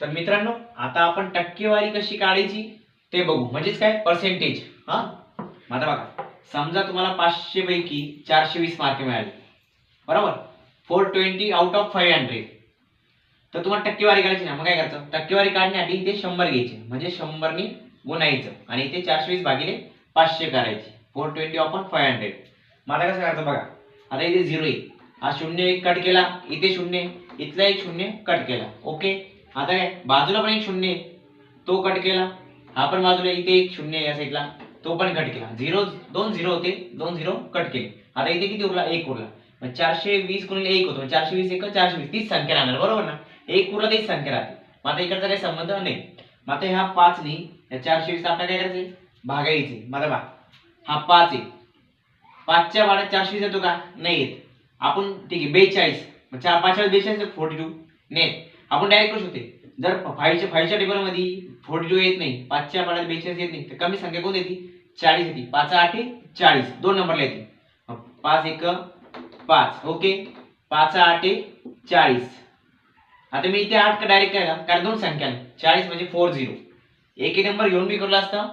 तर मित्रांनो आता आपण टक्केवारी कशी काढायची ते बघू. म्हणजेच काय? पर्सेंटेज हा? आता बघा समजा तुम्हाला पाचशे पैकी चारशे वीस मार्क मिळाले. बरोबर? Four twenty out of five hundred तर तुम्हाला टक्केवारी काढायची ना. मग काय करायचं? टक्केवारी काढण्यासाठी इथे शंभर घ्यायचे. म्हणजे शंभरनी गुणायचं. आणि इथे चारशे वीस भागिले पाचशे करायचे. Four twenty of five hundred मग आता कसं करायचं बघा? आता इथे झिरो येईल हा शून्य एक कट केला. इथे शून्य. इथला एक शून्य कट केला. ओके आता काय बाजूला पण एक शून्य तो कट केला. हा पण बाजूला इथे एक शून्य या साईडला. तो पण कट केला. झिरो दोन झिरो होते. दोन झिरो कट केले. आता इथे किती उरला? एक उरला. मग चारशे वीस गुणिले एक होतो. चारशे वीस एक चारशे वीस. तीच संख्या राहणार बरोबर ना? एक उरला तीच संख्या राहते. मग आता इकडचा काही संबंध नाही. मग आता ह्या पाचनी या चारशे वीस आपल्याला काय करायचे भागायचे मला भाग हा पाच आहे. पाचच्या वाड्यात चारशे वीस येतो का? नाही येत. आपण ठीक आहे बेचाळीस. मग चार पाचच्या बेचाळीस फोर्टी टू नाही आपण डायरेक्ट करू शकते जर फाईव्हच्या फाईव्हच्या टेबलमध्ये फोर्टी टू येत नाही पाचच्या पाण्यात बेचाळीस येत नाही तर कमी संख्या कोण येते चाळीस येते पाच आठ चाळीस. दोन नंबरला येते. पाच एक पाच. ओके? पाच आठ चाळीस. आता मी इथे आठ का डायरेक्ट काय कारण दोन संख्या आहे. चाळीस म्हणजे फोर झिरो एक नंबर घेऊन बी करला असता?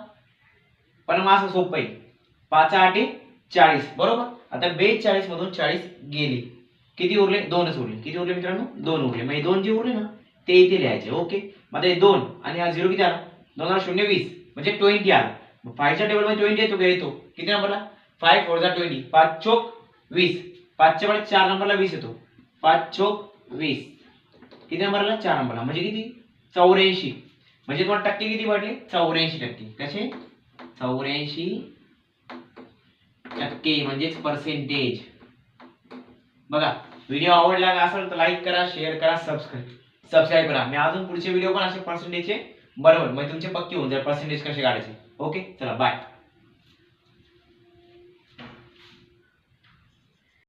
पण मग असं सोपं आहे. पाच आठ चाळीस. बरोबर? आता बेचाळीस मधून चाळीस गेली. किती उरले? दोनच उरले. किती उरले मित्रांनो? दोन उरले. म्हणजे दोन जे उरले ना ते इथे लिहायचे. ओके? मग दोन. आणि हा झिरो किती आला? दोन हजार शून्य वीस. म्हणजे ट्वेंटी आला. मग फायच्या टेबलमध्ये ट्वेंटी येतो का येतो किती नंबरला फाय फोर झा ट्वेंटी पाच चोक वीस. पाचच्या मला चार नंबरला वीस येतो. पाच चोक वीस. किती नंबरला चार नंबरला म्हणजे किती? चौऱ्याऐंशी. म्हणजे तुम्हाला टक्के किती वाटले? चौऱ्याऐंशी टक्के. कसे? चौऱ्याऐंशी टक्के म्हणजेच पर्सेंटेज बघा व्हिडिओ आवडला असेल तर लाईक करा शेअर करा सबस्क्राईब सबस्क्राईब करा. मी अजून पुढचे व्हिडिओ पण असे पर्सेंटेजचे बरोबर म्हणजे तुमचे पक्के होऊन जाईल पर्सेंटेज कसे काढायचे? ओके चला बाय